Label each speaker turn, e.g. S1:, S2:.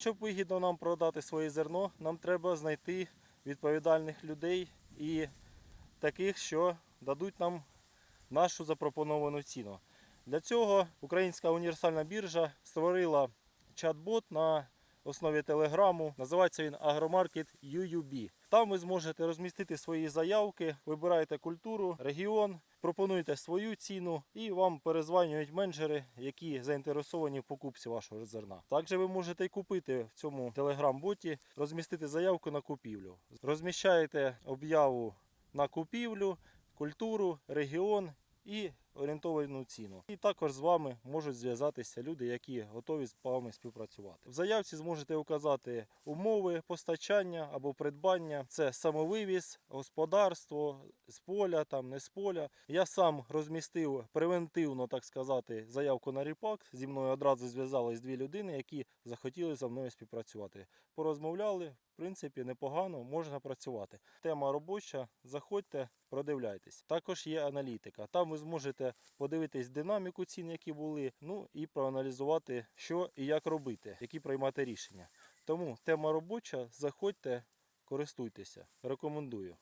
S1: Щоб вигідно нам продати своє зерно, нам треба знайти відповідальних людей і таких, що дадуть нам нашу запропоновану ціну. Для цього Українська універсальна біржа створила чат-бот на основі телеграму. Називається він Агромаркет UUB. Там ви зможете розмістити свої заявки, вибираєте культуру, регіон, пропонуєте свою ціну і вам перезванюють менеджери, які заінтересовані в покупці вашого зерна. Також ви можете купити в цьому телеграм-боті, розмістити заявку на купівлю. Розміщаєте об'яву на купівлю, культуру, регіон і орієнтовану ціну. І також з вами можуть зв'язатися люди, які готові з вами співпрацювати. В заявці зможете указати умови постачання або придбання. Це самовивіз, господарство з поля, там не з поля. Я сам розмістив превентивно, так сказати, заявку на ріпак. Зі мною одразу зв'язались дві людини, які захотіли за мною співпрацювати. Порозмовляли. В принципі, непогано можна працювати. Тема робоча. Заходьте, продивляйтесь. Також є аналітика. Там ви зможете подивитись динаміку цін, які були, ну і проаналізувати, що і як робити, які приймати рішення. Тому тема робоча. Заходьте, користуйтеся. Рекомендую.